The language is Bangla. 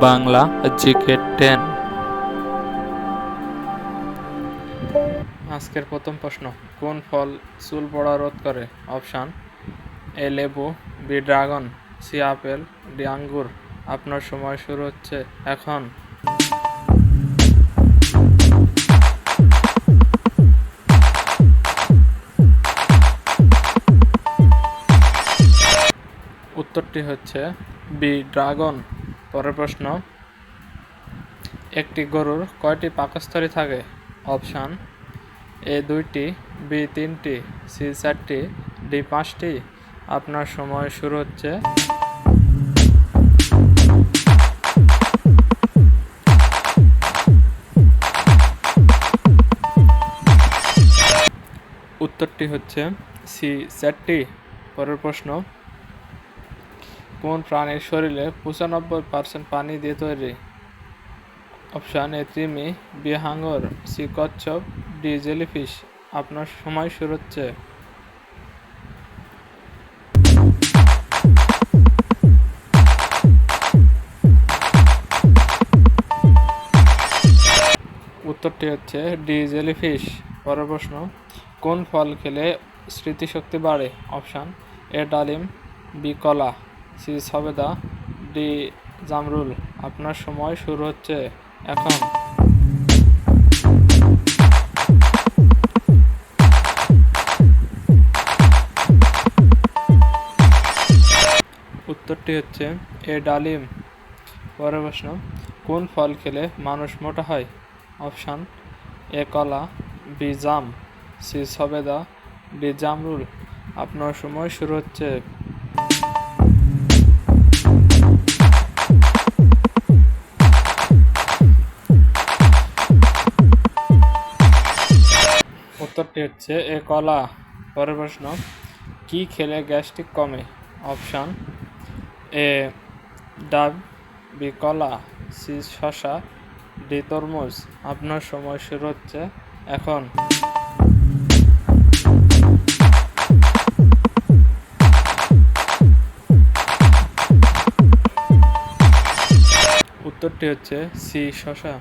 Bangla GK ten. আজকের প্রথম প্রশ্ন, কোন ফল চুল পড়া রোধ করে? অপশান, এ লেবু, B dragon, C apple, D আঙ্গুর। আপনার সময় শুরু হচ্ছে এখন। উত্তরটি হচ্ছে বি, ড্রাগন। পরের প্রশ্ন, একটি গরুর কয়টি পাকস্থলী থাকে? অপশান, এ দুইটি, বি তিনটি, সি চারটি, ডি পাঁচটি। আপনার সময় শুরু হচ্ছে। উত্তরটি হচ্ছে সি চারটি। পরের প্রশ্ন কোন প্রাণীর শরীরে পঁচানব্বই পার্সেন্ট পানি দিয়ে তৈরি? অপশান এ তিমি বি, হাঙ্গর, সি, কচ্ছপ, ডি, জেলিফিশ। আপনার সময় শুরু হচ্ছে। উত্তরটি হচ্ছে ডি, জেলিফিশ। পরের প্রশ্ন, কোন ফল খেলে স্মৃতিশক্তি বাড়ে? অপশান, এ, ডালিম, বি, কলা। সি সবেদা ডি জামরুল, আপনার সময় শুরু হচ্ছে এখন। উত্তরটি হচ্ছে, এ ডালিম। পরের প্রশ্ন, কোন ফল খেলে মানুষ মোটা হয়? অপশান, এ কলা, বি জাম। সি সবেদা ডি জামরুল, আপনার সময় শুরু হচ্ছে উত্তরটি হচ্ছে এ কলা। পরের প্রশ্ন, কি খেলে গ্যাস্ট্রিক কমে? অপশান, এ ডাব, বি কলা, সি শশা ডি তরমুজ। আপনার সময় শুরু হচ্ছে এখন। উত্তরটি হচ্ছে সি শশা